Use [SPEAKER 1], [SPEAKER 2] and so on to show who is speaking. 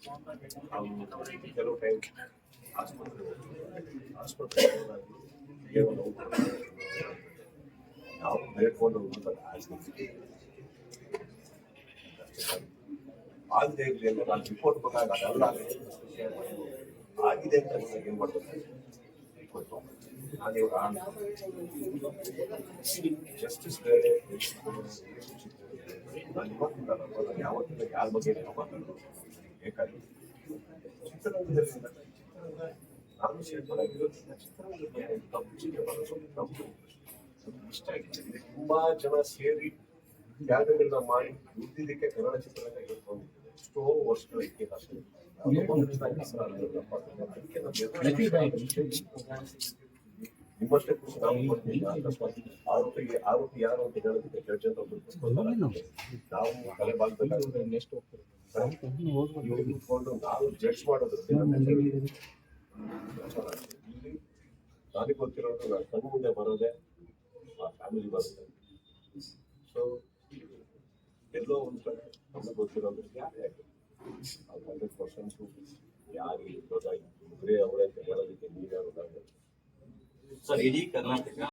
[SPEAKER 1] ನಾವು ಕೆಲವು ಟೈಮ್ ಆಸ್ಪತ್ರೆ ಆಸ್ಪತ್ರೆ ಏನೋ ನೋವು ಬರುತ್ತೆ. ನಾವು ಬೇಡ್ಕೊಂಡು ಹೋಗ್ಬಿಟ್ಟು ಆಸ್ಪತ್ರೆಗೆ ಆಗದೆ ಇರಲಿ ಅಂತ ನಾನು ರಿಪೋರ್ಟ್ ಬಂದಾಗ ಅದೆಲ್ಲ ಆಗಿದೆ ಅಂತ ನಿಮಗೆ ಏನು ಮಾಡ್ಬೇಕು ಗೊತ್ತು ನಾನು ಇವಾಗ ಜಸ್ಟಿಸ್ ಬೇರೆ ನಾನು ಇವತ್ತಿಂದ ನಾನು ಯಾವತ್ತಿಂದ ಯಾರ ಬಗ್ಗೆ ಏನೋ ಮಾತಾಡೋದು ಬೇಕಾಗಿ ಚಿತ್ರರಂಗದಲ್ಲಿ ನಾನು ಸೇರ್ಪಡಾಗಿರೋದ್ರಿಂದ ಚಿತ್ರರಂಗದ ತಪ್ಪು ಚಿತ್ರ ಬರೋದು ಇಷ್ಟ ಆಗಿದೆ ತುಂಬಾ ಜನ ಸೇರಿ ತ್ಯಾಗಗಳನ್ನ ಮಾಡಿ ದುಡ್ಡಿದ್ದಕ್ಕೆ ಕನ್ನಡ ಚಿತ್ರರಂಗ ಹೇಳ್ಕೊಂಡಿದ್ದಾರೆ ಎಷ್ಟೋ ವರ್ಷಗಳ ಇತಿಹಾಸ ಅದಕ್ಕೆ ನಾವು ನಿಮ್ಮಷ್ಟೇ ಖುಷಿ ಆರೋಪಿಗೆ ಆರೋಪಿ ಯಾರು ಅಂತ ಹೇಳೋದಕ್ಕೆ ಒಬ್ಬರು ನಾವು ತಲೆ ಬಾಗ್ಬೇಕಾಗುತ್ತೆ
[SPEAKER 2] ನೆಕ್ಸ್ಟ್
[SPEAKER 1] ಇವ್ರು ನಾವು ಜಡ್ಜ್ ಮಾಡೋದು ಇಲ್ಲಿ ನನಗೆ ಗೊತ್ತಿರೋದು ನಾನು ಕಣ್ಣು ಮುಂದೆ ಬರೋದೇ ಆ ಫ್ಯಾಮಿಲಿ ಬರುತ್ತೆ ಸೊ ಎಲ್ಲೋ ಒಂದು ಕಡೆ ನಮಗೆ ಗೊತ್ತಿರೋದು ಯಾರೇ ಹಂಡ್ರೆಡ್ ಪರ್ಸೆಂಟ್ ಯಾರಿಗೆ ಮುದ್ರೆ ಅವರೇ ಹೇಳೋದಕ್ಕೆ ನೀವ್ಯಾರು
[SPEAKER 3] So, ED Karnataka.